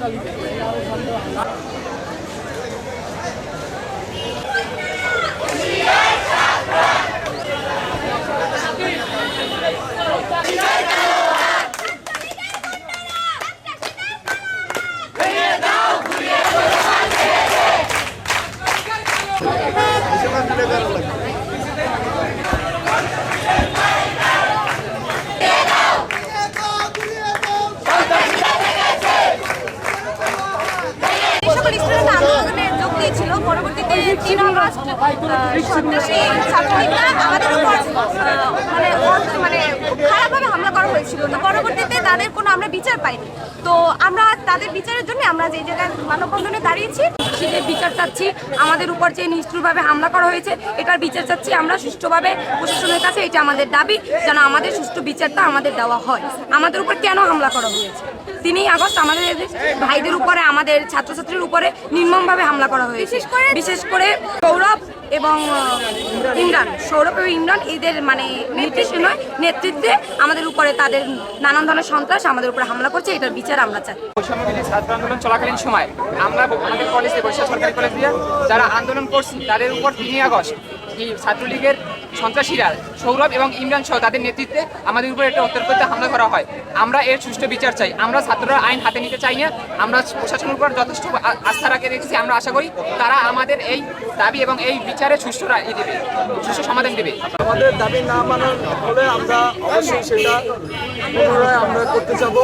কালী তিন আগস্ট সন্ত্রাসী ছাত্রলীগরা আমাদের উপর মানে মানে খারাপভাবে হামলা করা হয়েছিল। তো পরবর্তীতে তাদের কোনো আমরা বিচার পাইনি। তো আমরা তাদের বিচারের জন্য আমরা যে জায়গায় মানববন্ধনে দাঁড়িয়েছি সেটার বিচার চাচ্ছি আমাদের উপর যে নিষ্ঠুরভাবে হামলা করা হয়েছে এটার বিচার চাচ্ছি আমরা সুষ্ঠুভাবে প্রশাসনের কাছে এটা আমাদের দাবি যেন আমাদের সুষ্ঠু বিচারটা আমাদের দেওয়া হয়। আমাদের উপর কেন হামলা করা হয়েছে? তিনই আগস্ট আমাদের ভাইদের উপরে আমাদের ছাত্রছাত্রীর উপরে নির্মমভাবে হামলা করা হয়েছে। বিশেষ করে বিশেষ করে সৌরভ এবং ইমরান, সৌরভ এবং ইমরান এদের মানে নির্দেশনায় নেতৃত্বে আমাদের উপরে তাদের নানান ধরনের সন্ত্রাস আমাদের উপরে হামলা করছে, এটার বিচার আমরা চাই। ছাত্র আন্দোলন চলাকালীন সময় আমরা আমাদের কলেজে বৈশাখ সরকারি কলেজ দিয়ে যারা আন্দোলন করছি, তাদের উপর তিনই আগস্ট ছাত্রলীগের সন্ত্রাসীরা সৌরভ এবং ইমরান সহ তাদের নেতৃত্বে আমাদের উপর একটা অত্যন্ত হামলা করা হয়। আমরা এর সুষ্ঠু বিচার চাই। আমরা ছাত্ররা আইন হাতে নিতে চাই না। আমরা প্রশাসনের উপর যথেষ্ট আস্থা রাখে রেখেছি, আমরা আশা করি তারা আমাদের এই দাবি এবং এই বিচারে সুষ্ঠু রায় দেবে, সুষ্ঠু সমাধান দেবে। আমাদের দাবি না মানার হলে আমরা অবশ্যই সেটা পুনরায় আমরা করতে যাব।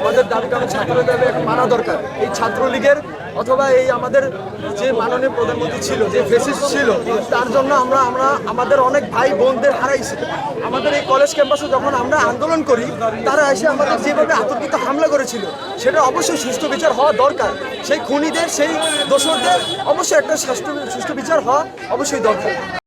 আমাদের দাবি কারণ ছাত্রদের দাবি মানা দরকার। এই ছাত্রলীগের অথবা এই আমাদের যে মাননীয় প্রধানমন্ত্রী ছিল, যে ফেসিস ছিল, তার জন্য আমরা আমরা, আমাদের অনেক ভাই বোনদের হারাইছি। আমাদের এই কলেজ ক্যাম্পাসে যখন আমরা আন্দোলন করি, তারা এসে আমাদের যেভাবে আতঙ্কিত হামলা করেছিল, সেটা অবশ্যই সুষ্ঠু বিচার হওয়া দরকার। সেই খুনিদের, সেই দোষরদের অবশ্যই একটা সুষ্ঠু সুষ্ঠু বিচার হওয়া অবশ্যই দরকার।